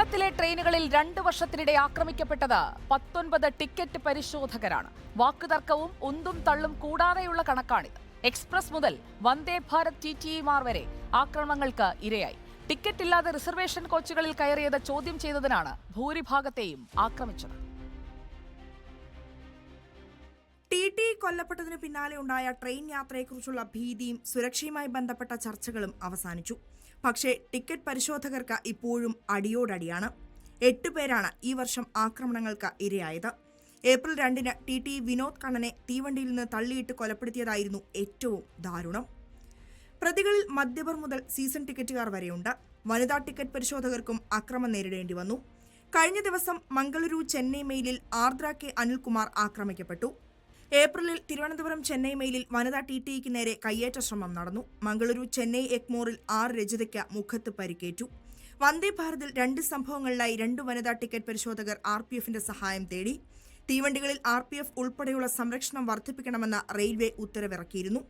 കേരളത്തിലെ ട്രെയിനുകളിൽ രണ്ട് വർഷത്തിനിടെ ആക്രമിക്കപ്പെട്ടത് പത്തൊൻപത് ടിക്കറ്റ് പരിശോധകരാണ്. വാക്കുതർക്കവും ഉന്തും തള്ളും കൂടാതെയുള്ള കണക്കാണിത്. എക്സ്പ്രസ് മുതൽ വന്ദേ ഭാരത് ടി ടിഇമാർ വരെ ആക്രമണങ്ങൾക്ക് ഇരയായി. ടിക്കറ്റ് ഇല്ലാതെ റിസർവേഷൻ കോച്ചുകളിൽ കയറിയത് ചോദ്യം ചെയ്തതിനാണ് ഭൂരിഭാഗത്തെയും ആക്രമിച്ചത്. ടി ടി കൊല്ലപ്പെട്ടതിന് പിന്നാലെ ഉണ്ടായ ട്രെയിൻ യാത്രയെക്കുറിച്ചുള്ള ഭീതിയും സുരക്ഷയുമായി ബന്ധപ്പെട്ട ചർച്ചകളും അവസാനിച്ചു. പക്ഷേ ടിക്കറ്റ് പരിശോധകർക്ക് ഇപ്പോഴും അടിയോടടിയാണ്. എട്ട് പേരാണ് ഈ വർഷം ആക്രമണങ്ങൾക്ക് ഇരയായത്. ഏപ്രിൽ രണ്ടിന് ടി ടി വിനോദ് കണ്ണനെ തീവണ്ടിയിൽ നിന്ന് തള്ളിയിട്ട് കൊലപ്പെടുത്തിയതായിരുന്നു ഏറ്റവും ദാരുണം. പ്രതികളിൽ മദ്യപർ മുതൽ സീസൺ ടിക്കറ്റുകാർ വരെയുണ്ട്. വനിതാ ടിക്കറ്റ് പരിശോധകർക്കും അക്രമം നേരിടേണ്ടി വന്നു. കഴിഞ്ഞ ദിവസം മംഗളൂരു ചെന്നൈ മെയിലിൽ ആർദ്ര കെ അനിൽകുമാർ ആക്രമിക്കപ്പെട്ടു. ഏപ്രിലിൽ തിരുവനന്തപുരം ചെന്നൈ മെയിലിൽ വനിതാ ടി ടിക്ക് നേരെ കയ്യേറ്റ ശ്രമം നടന്നു. മംഗളൂരു ചെന്നൈ എക്മോറിൽ ആർ രജിതയ്ക്ക് മുഖത്ത് പരിക്കേറ്റു. വന്ദേ ഭാരതിൽ രണ്ട് സംഭവങ്ങളിലായി രണ്ട് വനിതാ ടിക്കറ്റ് പരിശോധകർ ആർ പി എഫിന്റെ സഹായം തേടി. തീവണ്ടികളിൽ ആർ പി എഫ് ഉൾപ്പെടെയുള്ള സംരക്ഷണം വർദ്ധിപ്പിക്കണമെന്ന റെയിൽവേ ഉത്തരവിറക്കിയിരുന്നു.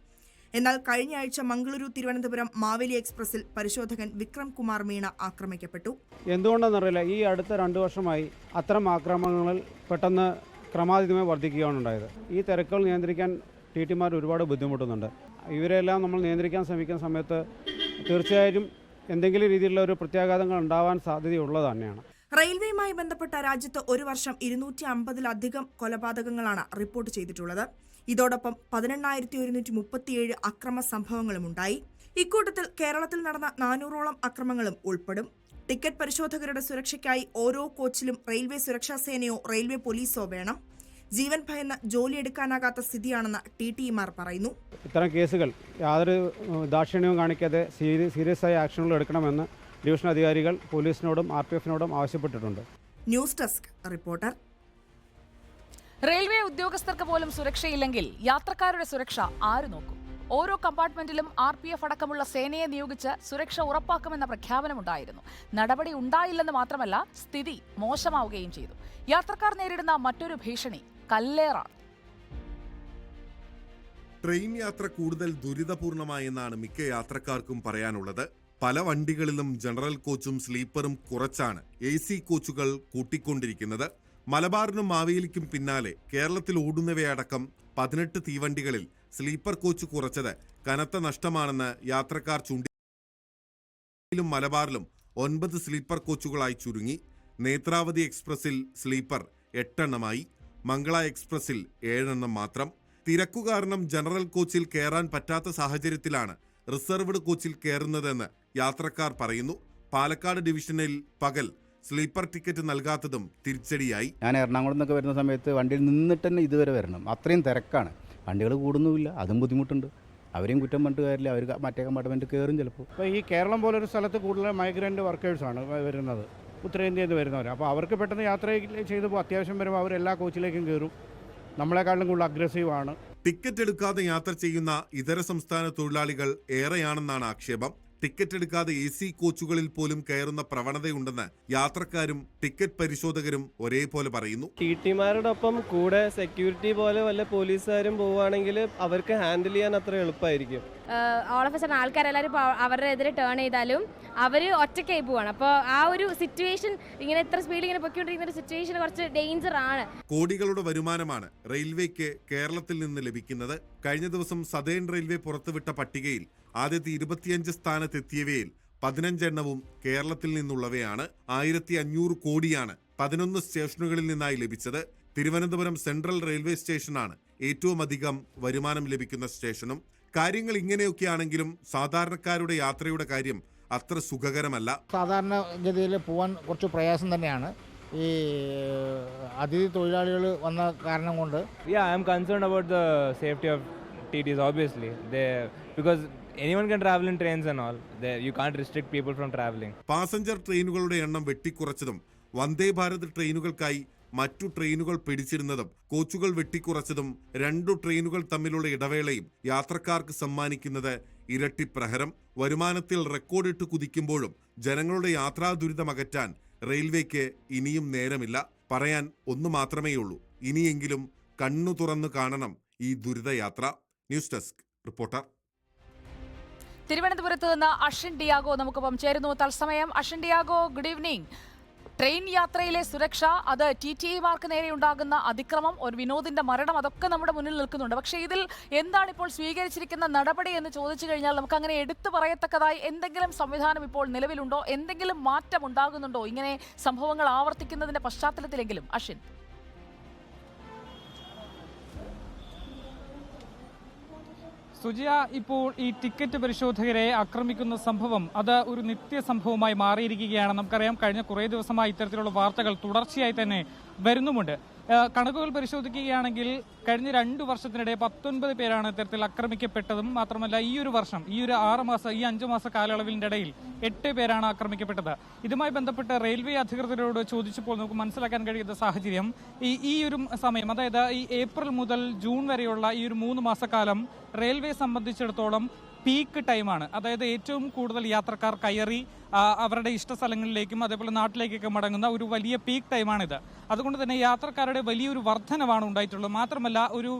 എന്നാൽ കഴിഞ്ഞ ആഴ്ച മംഗളൂരു തിരുവനന്തപുരം മാവേലി എക്സ്പ്രസിൽ പരിശോധകൻ വിക്രം കുമാർ മീണ ആക്രമിക്കപ്പെട്ടു. എന്തുകൊണ്ടെന്നറിയില്ല ഈ അടുത്ത രണ്ട് വർഷമായി അത്തരം ആക്രമണങ്ങളിൽ പെട്ടെന്ന് ക്രമാതീതമായി വർദ്ധിക്കുകയാണ് ഉണ്ടായത്. ഈ തിരക്കുകൾ നിയന്ത്രിക്കാൻ ടി ടിമാർ ഒരുപാട് ബുദ്ധിമുട്ടുന്നുണ്ട്. ഇവരെല്ലാം നമ്മൾ നിയന്ത്രിക്കാൻ ശ്രമിക്കുന്ന സമയത്ത് തീർച്ചയായും എന്തെങ്കിലും രീതിയിലുള്ള ഒരു പ്രത്യാഘാതങ്ങൾ ഉണ്ടാവാൻ സാധ്യതയുള്ളത് തന്നെയാണ്. റെയിൽവേയുമായി ബന്ധപ്പെട്ട രാജ്യത്ത് ഒരു വർഷം ഇരുന്നൂറ്റി അമ്പതിലധികം കൊലപാതകങ്ങളാണ് റിപ്പോർട്ട് ചെയ്തിട്ടുള്ളത്. ഇതോടൊപ്പം പതിനെണ്ണായിരത്തി ഒരുന്നൂറ്റി മുപ്പത്തിയേഴ് അക്രമ സംഭവങ്ങളും ഉണ്ടായി ഇക്കൂട്ടത്തിൽ കേരളത്തിൽ നടന്ന നാനൂറോളം അക്രമങ്ങളും ഉൾപ്പെടും. ടിക്കറ്റ് പരിശോധകരുടെ സുരക്ഷയ്ക്കായി ഓരോ കോച്ചിലും റെയിൽവേ സുരക്ഷാ സേനയോ റെയിൽവേ പോലീസോ വേണം. ജീവൻ ഭയന്ന് ജോലിയെടുക്കാനാകാത്ത സ്ഥിതിയാണെന്ന് ടി ടി മാർ പറയുന്നു. ഇത്തരം കേസുകൾ യാതൊരു ദാക്ഷിണ്യവും കാണിക്കാതെ സീരി സീരിയസ് ആയ ആക്ഷനുകൾ എടുക്കണമെന്ന് ഡിവിഷൻ അധികാരികൾ പോലീസിനോടും ആർ പി എഫിനോടും ആവശ്യപ്പെട്ടിട്ടുണ്ട്. News desk reporter. റെയിൽവേ ഉദ്യോഗസ്ഥർക്ക് പോലും സുരക്ഷയില്ലെങ്കിൽ യാത്രക്കാരുടെ സുരക്ഷ ആര് നോക്കും? ഓരോ കമ്പാർട്ട്മെന്റിലും ആർ പി എഫ് അടക്കമുള്ള സേനയെ നിയോഗിച്ച് സുരക്ഷ ഉറപ്പാക്കുമെന്ന പ്രഖ്യാപനമുണ്ടായിരുന്നു നടപടി ഉണ്ടായില്ലെന്ന് മാത്രമല്ല സ്ഥിതി മോശമാവുകയും ചെയ്തു. യാത്രക്കാർ നേരിടുന്ന മറ്റൊരു ഭീഷണി കല്ലേറ ട്രെയിൻ യാത്ര കൂടുതൽ ദുരിതപൂർണമായെന്നാണ് മിക്ക യാത്രക്കാർക്കും പറയാനുള്ളത്. പല വണ്ടികളിലും ജനറൽ കോച്ചും സ്ലീപ്പറും കുറച്ചാണ് എ സി കോച്ചുകൾ കൂട്ടിക്കൊണ്ടിരിക്കുന്നത്. മലബാറിനും മാവേലിക്കും പിന്നാലെ കേരളത്തിൽ ഓടുന്നവയടക്കം പതിനെട്ട് തീവണ്ടികളിൽ സ്ലീപ്പർ കോച്ച് കുറച്ചത് കനത്ത നഷ്ടമാണെന്ന് യാത്രക്കാർ ചൂണ്ടിയിലും മലബാറിലും ഒൻപത് സ്ലീപ്പർ കോച്ചുകളായി ചുരുങ്ങി. നേത്രാവതി എക്സ്പ്രസിൽ സ്ലീപ്പർ എട്ടെണ്ണമായി. മംഗള എക്സ്പ്രസിൽ ഏഴെണ്ണം മാത്രം. തിരക്കു കാരണം ജനറൽ കോച്ചിൽ കയറാൻ പറ്റാത്ത സാഹചര്യത്തിലാണ് റിസർവ്ഡ് കോച്ചിൽ കയറുന്നതെന്ന് യാത്രക്കാർ പറയുന്നു. പാലക്കാട് ഡിവിഷനിൽ പകൽ സ്ലീപ്പർ ടിക്കറ്റ് നൽകാത്തതും തിരിച്ചടിയായി. ഞാൻ എറണാകുളം നിന്നൊക്കെ വരുന്ന സമയത്ത് വണ്ടിയിൽ നിന്നിട്ട് തന്നെ ഇതുവരെ വരണം. അത്രയും തിരക്കാണ്. വണ്ടികൾ കൂടുന്നുമില്ല. അതും ബുദ്ധിമുട്ടുണ്ട്. അവരെയും കുറ്റം പണ്ട് കാര്യമില്ല. അവർ മറ്റേ കമ്പാർട്ട്മെന്റ് കയറും ചിലപ്പോൾ അപ്പോൾ ഈ കേരളം പോലൊരു സ്ഥലത്ത് കൂടുതൽ മൈഗ്രന്റ് വർക്കേഴ്സാണ് വരുന്നത്. ഉത്തരേന്ത്യയിൽ നിന്ന് വരുന്നവർ അപ്പോൾ അവർക്ക് പെട്ടെന്ന് യാത്ര ചെയ്ത് അത്യാവശ്യം വരുമ്പോൾ അവർ എല്ലാ കോച്ചിലേക്കും കയറും നമ്മളെക്കാളും കൂടുതൽ അഗ്രസീവാണ് ടിക്കറ്റ് എടുക്കാതെ യാത്ര ചെയ്യുന്ന ഇതര സംസ്ഥാന തൊഴിലാളികൾ ഏറെയാണെന്നാണ് ആക്ഷേപം. ടിക്കറ്റ് എടുക്കാതെ എ സി കോച്ചുകളിൽ പോലും കയറുന്ന പ്രവണതയുണ്ടെന്ന് യാത്രക്കാരും ടിക്കറ്റ് പരിശോധകരും ഒരേപോലെ പറയുന്നു. ടിമാരോടൊപ്പം കൂടെ സെക്യൂരിറ്റി പോലെ വല്ല പോലീസുകാരും പോവുകയാണെങ്കിൽ അവർക്ക് ഹാൻഡിൽ ചെയ്യാൻ അത്ര എളുപ്പമായിരിക്കും. ഓൾ ഓഫ് ആൾക്കാരെല്ലാവരും അവരുടെ എതിരെ ടേൺ ചെയ്താലും അവർ ഒറ്റയ്ക്കായി പോവാണ്. അപ്പോൾ ആ ഒരു സിറ്റുവേഷൻ ഇങ്ങനെ ഇത്ര സ്പീഡിൽ ഇങ്ങനെ പൊയ്ക്കൊണ്ടിരിക്കുന്ന ഒരു സിറ്റുവേഷൻ കുറച്ച് ഡേഞ്ചർ ആണ്. കോടികളുടെ വരുമാനമാണ് റെയിൽവേക്ക് കേരളത്തിൽ നിന്ന് ലഭിക്കുന്നത്. കഴിഞ്ഞ ദിവസം സതേൺ റെയിൽവേ പുറത്തുവിട്ട പട്ടികയിൽ ആദ്യത്തെ ഇരുപത്തിയഞ്ച് സ്ഥാനത്തെത്തിയവയിൽ പതിനഞ്ചെണ്ണവും കേരളത്തിൽ നിന്നുള്ളവയാണ്. ആയിരത്തി അഞ്ഞൂറ് കോടിയാണ് പതിനൊന്ന് സ്റ്റേഷനുകളിൽ നിന്നായി ലഭിച്ചത്. തിരുവനന്തപുരം സെൻട്രൽ റെയിൽവേ സ്റ്റേഷനാണ് ഏറ്റവും അധികം വരുമാനം ലഭിക്കുന്ന സ്റ്റേഷനും. കാര്യങ്ങൾ ഇങ്ങനെയൊക്കെയാണെങ്കിലും സാധാരണക്കാരുടെ യാത്രയുടെ കാര്യം അത്ര സുഖകരമല്ല. സാധാരണ ഗതിയിൽ പോകാൻ കുറച്ച് പ്രയാസം തന്നെയാണ്. ഈ അതിഥി തൊഴിലാളികൾ വന്ന കാരണം കൊണ്ട്. I'm concern about the safety of TTs. Obviously, they because can travel in trains and all. They, you can't restrict people from traveling. Passenger ട്രെയിനുകളുടെ എണ്ണം വെട്ടിക്കുറച്ചതും വന്ദേ ഭാരത് ട്രെയിനുകൾക്കായി മറ്റു ട്രെയിനുകൾ പിടിച്ചിരുന്നതും കോച്ചുകൾ വെട്ടിക്കുറച്ചതും രണ്ടു ട്രെയിനുകൾ തമ്മിലുള്ള ഇടവേളയും യാത്രക്കാർക്ക് സമ്മാനിക്കുന്നത് ഇരട്ടി പ്രഹരം വരുമാനത്തിൽ റെക്കോർഡിട്ട് കുതിക്കുമ്പോഴും ജനങ്ങളുടെ യാത്രാ ദുരിതം അകറ്റാൻ റെയിൽവേക്ക് ഇനിയും നേരമില്ല പറയാൻ ഒന്നു മാത്രമേ ഉള്ളൂ ഇനിയെങ്കിലും കണ്ണു തുറന്നു കാണണം ഈ ദുരിതയാത്ര ന്യൂസ് ഡെസ്ക് റിപ്പോർട്ടർ തിരുവനന്തപുരത്ത് നിന്ന് അഷിൻ ഡിയാഗോ നമുക്കൊപ്പം ചേരുന്നു. തത്സമയം Ashin Diego good evening train യാത്രയിലെ സുരക്ഷ അത് ടി ടി മാർക്ക് നേരെ ഉണ്ടാകുന്ന അതിക്രമം ഒരു വിനോദിന്റെ മരണം അതൊക്കെ നമ്മുടെ മുന്നിൽ നിൽക്കുന്നുണ്ട്. പക്ഷേ ഇതിൽ എന്താണ് ഇപ്പോൾ സ്വീകരിച്ചിരിക്കുന്ന നടപടി എന്ന് ചോദിച്ചു കഴിഞ്ഞാൽ നമുക്ക് അങ്ങനെ എടുത്തു പറയത്തക്കതായി എന്തെങ്കിലും സംവിധാനം ഇപ്പോൾ നിലവിലുണ്ടോ? എന്തെങ്കിലും മാറ്റം ഉണ്ടാകുന്നുണ്ടോ? ഇങ്ങനെ സംഭവങ്ങൾ ആവർത്തിക്കുന്നതിന്റെ പശ്ചാത്തലത്തിലെങ്കിലും. അശ്വിൻ. സുജിയ ഇപ്പോൾ ഈ ടിക്കറ്റ് പരിശോധകരെ ആക്രമിക്കുന്ന സംഭവം അത് ഒരു നിത്യ സംഭവമായി മാറിയിരിക്കുകയാണ്. നമുക്കറിയാം കഴിഞ്ഞ കുറേ ദിവസമായി ഇത്തരത്തിലുള്ള വാർത്തകൾ തുടർച്ചയായി തന്നെ വരുന്നുമുണ്ട്. കണക്കുകൾ പരിശോധിക്കുകയാണെങ്കിൽ കഴിഞ്ഞ രണ്ടു വർഷത്തിനിടെ പത്തൊൻപത് പേരാണ് ഇത്തരത്തിൽ ആക്രമിക്കപ്പെട്ടതും മാത്രമല്ല ഈ ഒരു വർഷം ഈ ഒരു ആറ് മാസം ഈ അഞ്ചു മാസ കാലയളവിന്റെ ഇടയിൽ എട്ട് പേരാണ് ആക്രമിക്കപ്പെട്ടത്. ഇതുമായി ബന്ധപ്പെട്ട് റെയിൽവേ അധികൃതരോട് ചോദിച്ചപ്പോൾ നമുക്ക് മനസ്സിലാക്കാൻ കഴിയുന്ന സാഹചര്യം ഈ ഈ ഒരു സമയം അതായത് ഈ ഏപ്രിൽ മുതൽ ജൂൺ വരെയുള്ള ഈ ഒരു മൂന്ന് മാസക്കാലം റെയിൽവേ സംബന്ധിച്ചിടത്തോളം പീക്ക് ടൈമാണ് അതായത് ഏറ്റവും കൂടുതൽ യാത്രക്കാർ കയറി അവരുടെ ഇഷ്ട സ്ഥലങ്ങളിലേക്കും അതേപോലെ നാട്ടിലേക്കൊക്കെ മടങ്ങുന്ന ഒരു വലിയ പീക്ക് ടൈമാണിത് അതുകൊണ്ട് തന്നെ യാത്രക്കാരുടെ വലിയൊരു വർധനവാണ് ഉണ്ടായിട്ടുള്ളത്. മാത്രമല്ല ഒരു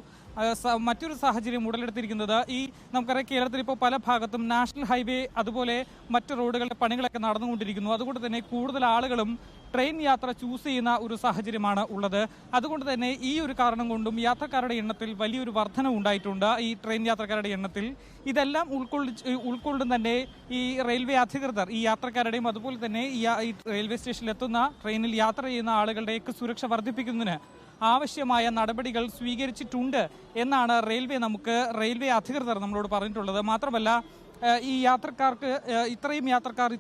മറ്റൊരു സാഹചര്യം ഉടലെടുത്തിരിക്കുന്നത് ഈ നമുക്കറിയാം കേരളത്തിൽ ഇപ്പോൾ പല ഭാഗത്തും നാഷണൽ ഹൈവേ അതുപോലെ മറ്റ് റോഡുകളുടെ പണികളൊക്കെ നടന്നുകൊണ്ടിരിക്കുന്നു. അതുകൊണ്ട് തന്നെ കൂടുതൽ ആളുകളും ട്രെയിൻ യാത്ര ചൂസ് ചെയ്യുന്ന ഒരു സാഹചര്യമാണ് ഉള്ളത്. അതുകൊണ്ട് തന്നെ ഈ ഒരു കാരണം കൊണ്ടും യാത്രക്കാരുടെ എണ്ണത്തിൽ വലിയൊരു വർധന ഉണ്ടായിട്ടുണ്ട്. ഈ ട്രെയിൻ യാത്രക്കാരുടെ എണ്ണത്തിൽ ഇതെല്ലാം ഉൾക്കൊള്ളി ഉൾക്കൊള്ളും തന്നെ ഈ റെയിൽവേ അധികൃതർ ഈ യാത്രക്കാരുടെയും അതുപോലെ തന്നെ ഈ റെയിൽവേ സ്റ്റേഷനിൽ എത്തുന്ന ട്രെയിനിൽ യാത്ര ചെയ്യുന്ന ആളുകളുടെയൊക്കെ സുരക്ഷ വർദ്ധിപ്പിക്കുന്നതിന് ആവശ്യമായ നടപടികൾ സ്വീകരിച്ചിട്ടുണ്ട് എന്നാണ് റെയിൽവേ നമുക്ക് റെയിൽവേ അധികൃതർ നമ്മളോട് പറഞ്ഞിട്ടുള്ളത്. മാത്രമല്ല ഈ യാത്രക്കാർക്ക് ഇത്രയും യാത്രക്കാർ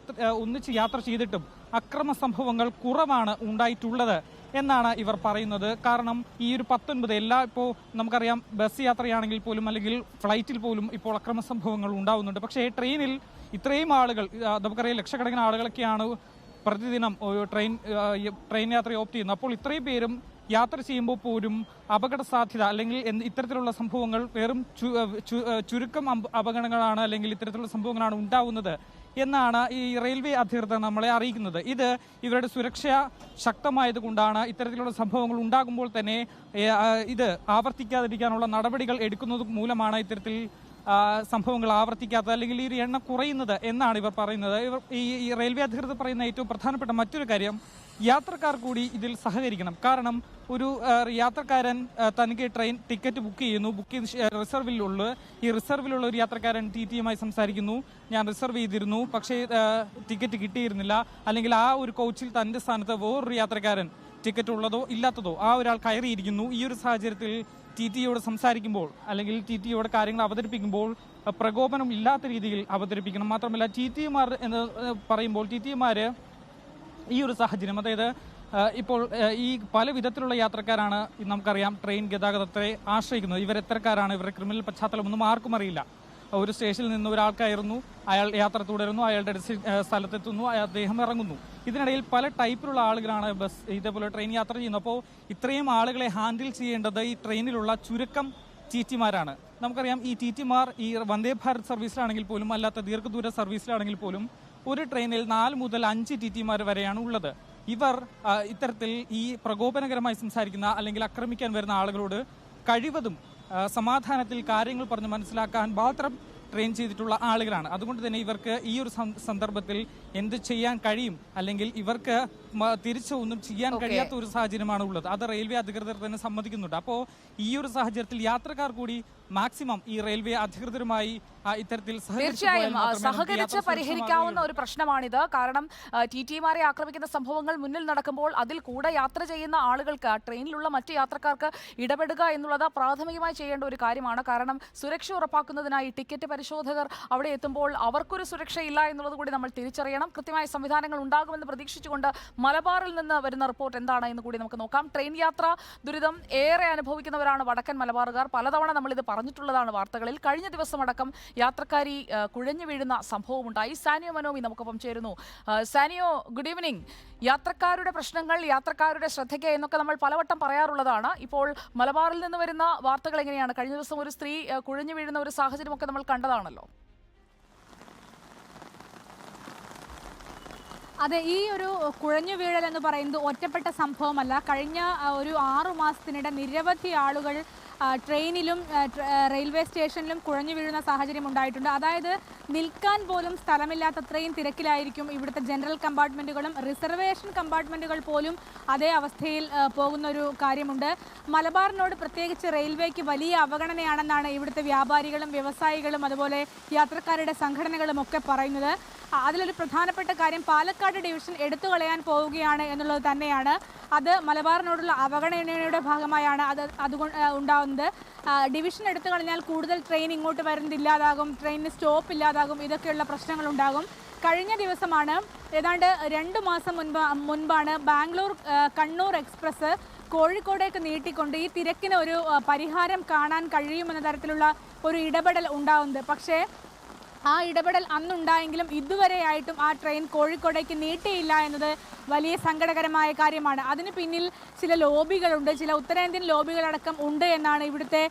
ഒന്നിച്ച് യാത്ര ചെയ്തിട്ടും അക്രമ സംഭവങ്ങൾ കുറവാണ് ഉണ്ടായിട്ടുള്ളത് എന്നാണ് ഇവർ പറയുന്നത്. കാരണം ഈ ഒരു പത്തൊൻപത് എല്ലാ ഇപ്പോൾ നമുക്കറിയാം ബസ് യാത്രയാണെങ്കിൽ പോലും അല്ലെങ്കിൽ ഫ്ലൈറ്റിൽ പോലും ഇപ്പോൾ അക്രമ സംഭവങ്ങൾ ഉണ്ടാവുന്നുണ്ട്. പക്ഷേ ട്രെയിനിൽ ഇത്രയും ആളുകൾ നമുക്കറിയാം ലക്ഷക്കണക്കിന് ആളുകളൊക്കെയാണ് പ്രതിദിനം ട്രെയിൻ ട്രെയിൻ യാത്ര ഓപ്റ്റ് ചെയ്യുന്നത്. അപ്പോൾ ഇത്രയും പേരും യാത്ര ചെയ്യുമ്പോൾ പോലും അപകട സാധ്യത അല്ലെങ്കിൽ ഇത്തരത്തിലുള്ള സംഭവങ്ങൾ വെറും ചുരുക്കം അപകടങ്ങളാണ് അല്ലെങ്കിൽ ഇത്തരത്തിലുള്ള സംഭവങ്ങളാണ് ഉണ്ടാവുന്നത് എന്നാണ് ഈ റെയിൽവേ അധികൃതർ നമ്മളെ അറിയിക്കുന്നത്. ഇത് ഇവരുടെ സുരക്ഷ ശക്തമായത് കൊണ്ടാണ് ഇത്തരത്തിലുള്ള സംഭവങ്ങൾ ഉണ്ടാകുമ്പോൾ തന്നെ ഇത് ആവർത്തിക്കാതിരിക്കാനുള്ള നടപടികൾ എടുക്കുന്നത് മൂലമാണ് ഇത്തരത്തിൽ സംഭവങ്ങൾ ആവർത്തിക്കാത്തത് അല്ലെങ്കിൽ ഈ എണ്ണം കുറയുന്നത് എന്നാണ് ഇവർ പറയുന്നത്. ഇവർ ഈ റെയിൽവേ അധികൃതർ പറയുന്ന ഏറ്റവും പ്രധാനപ്പെട്ട മറ്റൊരു കാര്യം യാത്രക്കാർ കൂടി ഇതിൽ സഹകരിക്കണം. കാരണം ഒരു യാത്രക്കാരൻ തനിക്ക് ട്രെയിൻ ടിക്കറ്റ് ബുക്ക് ചെയ്യുന്നു. ബുക്ക് ചെയ്ത് റിസർവിലുള്ള. ഈ റിസർവിലുള്ള ഒരു യാത്രക്കാരൻ ടി ടിയുമായി സംസാരിക്കുന്നു. ഞാൻ റിസർവ് ചെയ്തിരുന്നു. പക്ഷേ ടിക്കറ്റ് കിട്ടിയിരുന്നില്ല. അല്ലെങ്കിൽ ആ ഒരു കോച്ചിൽ തന്റെ സ്ഥാനത്ത് വേറൊരു യാത്രക്കാരൻ ടിക്കറ്റ് ഉള്ളതോ ഇല്ലാത്തതോ ആ ഒരാൾ കയറിയിരിക്കുന്നു. ഈ ഒരു സാഹചര്യത്തിൽ ടി ടിയോട് സംസാരിക്കുമ്പോൾ അല്ലെങ്കിൽ ടി ടിയോട് കാര്യങ്ങൾ അവതരിപ്പിക്കുമ്പോൾ പ്രകോപനം ഇല്ലാത്ത രീതിയിൽ അവതരിപ്പിക്കണം. മാത്രമല്ല ടി ടിമാർ എന്ന് പറയുമ്പോൾ ടി ടിമാർ ഈ ഒരു സാഹചര്യം. അതായത് ഇപ്പോൾ ഈ പല വിധത്തിലുള്ള യാത്രക്കാരാണ് നമുക്കറിയാം ട്രെയിൻ ഗതാഗതത്തെ ആശ്രയിക്കുന്നത്. ഇവർ എത്രക്കാരാണ് ഇവരുടെ ക്രിമിനൽ പശ്ചാത്തലമൊന്നും ആർക്കും അറിയില്ല. ഒരു സ്റ്റേഷനിൽ നിന്ന് ഒരാൾക്കായിരുന്നു അയാൾ യാത്ര തുടരുന്നു അയാളുടെ സ്ഥലത്തെത്തുന്നു അദ്ദേഹം ഇറങ്ങുന്നു. ഇതിനിടയിൽ പല ടൈപ്പിലുള്ള ആളുകളാണ് ബസ് ഇതേപോലെ ട്രെയിൻ യാത്ര ചെയ്യുന്നത്. അപ്പോൾ ഇത്രയും ആളുകളെ ഹാൻഡിൽ ചെയ്യേണ്ടത് ഈ ട്രെയിനിലുള്ള ചുരുക്കം ചീറ്റിമാരാണ് നമുക്കറിയാം ഈ ടിമാർ ഈ വന്ദേ ഭാരത് സർവീസിലാണെങ്കിൽ പോലും അല്ലാത്ത ദീർഘദൂര സർവീസിലാണെങ്കിൽ പോലും ഒരു ട്രെയിനിൽ നാല് മുതൽ അഞ്ച് ടി ടിമാർ വരെയാണ് ഉള്ളത്. ഇവർ ഇത്തരത്തിൽ ഈ പ്രകോപനകരമായി സംസാരിക്കുന്ന അല്ലെങ്കിൽ ആക്രമിക്കാൻ വരുന്ന ആളുകളോട് കഴിവതും സമാധാനത്തിൽ കാര്യങ്ങൾ പറഞ്ഞ് മനസ്സിലാക്കാൻ മാത്രം ട്രെയിൻ ചെയ്തിട്ടുള്ള ആളുകളാണ്. അതുകൊണ്ട് തന്നെ ഇവർക്ക് ഈ ഒരു സന്ദർഭത്തിൽ എന്ത് ചെയ്യാൻ കഴിയും? അല്ലെങ്കിൽ ഇവർക്ക് തിരിച്ചു ഒന്നും ചെയ്യാൻ കഴിയാത്ത ഒരു സാഹചര്യമാണ് ഉള്ളത്. അത് റെയിൽവേ അധികൃതർ തന്നെ സമ്മതിക്കുന്നുണ്ട്. അപ്പോൾ ഈ ഒരു സാഹചര്യത്തിൽ യാത്രക്കാർ കൂടി മാക്സിമം ഈ റെയിൽവേ അധികൃതരുമായി ഇത്തരത്തിൽ തീർച്ചയായും സഹകരിച്ച് പരിഹരിക്കാവുന്ന ഒരു പ്രശ്നമാണിത്. കാരണം ടി ടിമാരെ ആക്രമിക്കുന്ന സംഭവങ്ങൾ മുന്നിൽ നടക്കുമ്പോൾ അതിൽ കൂടെ യാത്ര ചെയ്യുന്ന ആളുകൾക്ക് ട്രെയിനിലുള്ള മറ്റ് യാത്രക്കാർക്ക് ഇടപെടുക എന്നുള്ളത് പ്രാഥമികമായി ചെയ്യേണ്ട ഒരു കാര്യമാണ്. കാരണം സുരക്ഷ ഉറപ്പാക്കുന്നതിനായി ടിക്കറ്റ് പരിശോധകർ അവിടെ എത്തുമ്പോൾ അവർക്കൊരു സുരക്ഷയില്ല എന്നുള്ളത് കൂടി നമ്മൾ തിരിച്ചറിയണം. കൃത്യമായ സംവിധാനങ്ങൾ ഉണ്ടാകുമെന്ന് പ്രതീക്ഷിച്ചുകൊണ്ട് മലബാറിൽ നിന്ന് വരുന്ന റിപ്പോർട്ട് എന്താണ് എന്ന് കൂടി നമുക്ക് നോക്കാം. ട്രെയിൻ യാത്ര ദുരിതം ഏറെ അനുഭവിക്കുന്നവരാണ് വടക്കൻ മലബാറുകാർ. പലതവണ നമ്മളിത് പറഞ്ഞിട്ടുള്ളതാണ് വാർത്തകളിൽ. കഴിഞ്ഞ ദിവസമടക്കം യാത്രക്കാരി കുഴഞ്ഞു വീഴുന്ന സംഭവം ഉണ്ടായി. സാനിയോ മനോമി നമുക്കൊപ്പം ചേരുന്നു. സാനിയോ ഗുഡ് ഈവനിങ് യാത്രക്കാരുടെ പ്രശ്നങ്ങൾ യാത്രക്കാരുടെ ശ്രദ്ധയ്ക്ക് എന്നൊക്കെ നമ്മൾ പലവട്ടം പറയാറുള്ളതാണ്. ഇപ്പോൾ മലബാറിൽ നിന്ന് വരുന്ന വാർത്തകൾ എങ്ങനെയാണ്? കഴിഞ്ഞ ദിവസം ഒരു സ്ത്രീ കുഴഞ്ഞു വീഴുന്ന ഒരു സാഹചര്യമൊക്കെ നമ്മൾ കണ്ടതാണല്ലോ അതെ ഈ ഒരു കുഴഞ്ഞു വീഴൽ എന്ന് പറയുന്നത് ഒറ്റപ്പെട്ട സംഭവമല്ല. കഴിഞ്ഞ ഒരു ആറു മാസത്തിനിടെ നിരവധി ആളുകൾ ട്രെയിനിലും റെയിൽവേ സ്റ്റേഷനിലും കുഴഞ്ഞു വീഴുന്ന സാഹചര്യം ഉണ്ടായിട്ടുണ്ട്. അതായത് നിൽക്കാൻ പോലും സ്ഥലമില്ലാത്തത്രയും തിരക്കിലായിരിക്കും ഇവിടുത്തെ ജനറൽ കമ്പാർട്ട്മെന്റുകളും റിസർവേഷൻ കമ്പാർട്ട്മെന്റുകൾ പോലും അതേ അവസ്ഥയിൽ പോകുന്ന ഒരു കാര്യമുണ്ട്. മലബാറിനോട് പ്രത്യേകിച്ച് റെയിൽവേക്ക് വലിയ അവഗണനയാണെന്നാണ് ഇവിടുത്തെ വ്യാപാരികളും വ്യവസായികളും അതുപോലെ യാത്രക്കാരുടെ സംഘടനകളും ഒക്കെ പറയുന്നത്. അതിലൊരു പ്രധാനപ്പെട്ട കാര്യം പാലക്കാട് ഡിവിഷൻ എടുത്തു കളയാൻ പോവുകയാണ് എന്നുള്ളത് തന്നെയാണ്. അത് മലബാറിനോടുള്ള അവഗണനയുടെ ഭാഗമായാണ് അത് അതുകൊണ്ട് ഉണ്ടാവുന്നത്. ഡിവിഷൻ എടുത്തു കഴിഞ്ഞാൽ കൂടുതൽ ട്രെയിൻ ഇങ്ങോട്ട് വരുന്നത് ഇല്ലാതാകും ട്രെയിനിന് സ്റ്റോപ്പ് ഇല്ലാതാകും ഇതൊക്കെയുള്ള പ്രശ്നങ്ങളുണ്ടാകും. കഴിഞ്ഞ ദിവസമാണ് ഏതാണ്ട് രണ്ട് മാസം മുൻപ് മുൻപാണ് ബാംഗ്ലൂർ കണ്ണൂർ എക്സ്പ്രസ് കോഴിക്കോടേക്ക് നീട്ടിക്കൊണ്ട് ഈ തിരക്കിന് ഒരു പരിഹാരം കാണാൻ കഴിയുമെന്ന തരത്തിലുള്ള ഒരു ഇടപെടൽ ഉണ്ടാവുന്നത്. പക്ഷേ ആ ഇടപെടൽ അന്നുണ്ടായെങ്കിലും ഇതുവരെയായിട്ടും ആ ട്രെയിൻ കോഴിക്കോടേക്ക് നീട്ടിയില്ല എന്നത് വലിയ സങ്കടകരമായ കാര്യമാണ്. അതിന് പിന്നിൽ ചില ലോബികളുണ്ട്. ചില ഉത്തരേന്ത്യൻ ലോബികളടക്കം ഉണ്ട് എന്നാണ് ഇവിടുത്തെ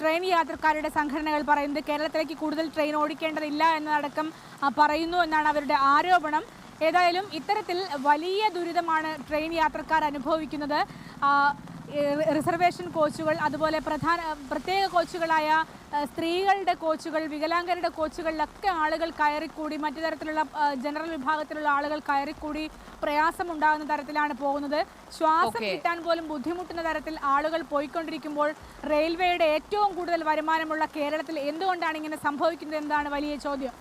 ട്രെയിൻ യാത്രക്കാരുടെ സംഘടനകൾ പറയുന്നത്. കേരളത്തിലേക്ക് കൂടുതൽ ട്രെയിൻ ഓടിക്കേണ്ടതില്ല എന്നതടക്കം പറയുന്നു എന്നാണ് അവരുടെ ആരോപണം. ഏതായാലും ഇത്തരത്തിൽ വലിയ ദുരിതമാണ് ട്രെയിൻ യാത്രക്കാർ അനുഭവിക്കുന്നത്. റിസർവേഷൻ കോച്ചുകൾ അതുപോലെ പ്രധാന പ്രത്യേക കോച്ചുകളായ സ്ത്രീകളുടെ കോച്ചുകൾ വികലാംഗരുടെ കോച്ചുകളിലൊക്കെ ആളുകൾ കയറിക്കൂടി മറ്റു തരത്തിലുള്ള ജനറൽ വിഭാഗത്തിലുള്ള ആളുകൾ കയറിക്കൂടി പ്രയാസമുണ്ടാകുന്ന തരത്തിലാണ് പോകുന്നത്. ശ്വാസം കിട്ടാൻ പോലും ബുദ്ധിമുട്ടുന്ന തരത്തിൽ ആളുകൾ പോയിക്കൊണ്ടിരിക്കുമ്പോൾ റെയിൽവേയുടെ ഏറ്റവും കൂടുതൽ വരുമാനമുള്ള കേരളത്തിൽ എന്തുകൊണ്ടാണ് ഇങ്ങനെ സംഭവിക്കുന്നത്? എന്നതാണ് വലിയ ചോദ്യം?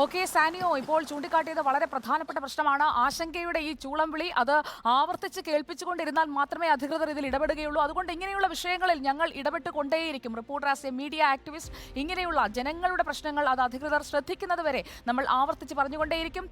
ഓക്കെ സാനിയോ ഇപ്പോൾ ചൂണ്ടിക്കാട്ടിയത് വളരെ പ്രധാനപ്പെട്ട പ്രശ്നമാണ്. ആശങ്കയുടെ ഈ ചൂളം വിളി അത് ആവർത്തിച്ച് കേൾപ്പിച്ചുകൊണ്ടിരുന്നാൽ മാത്രമേ അധികൃതർ ഇതിൽ ഇടപെടുകയുള്ളൂ. അതുകൊണ്ട് ഇങ്ങനെയുള്ള വിഷയങ്ങളിൽ ഞങ്ങൾ ഇടപെട്ട് കൊണ്ടേയിരിക്കും reporter as a media activist ഇങ്ങനെയുള്ള ജനങ്ങളുടെ പ്രശ്നങ്ങൾ അത് അധികൃതർ ശ്രദ്ധിക്കുന്നത് വരെ നമ്മൾ ആവർത്തിച്ച് പറഞ്ഞുകൊണ്ടേയിരിക്കും.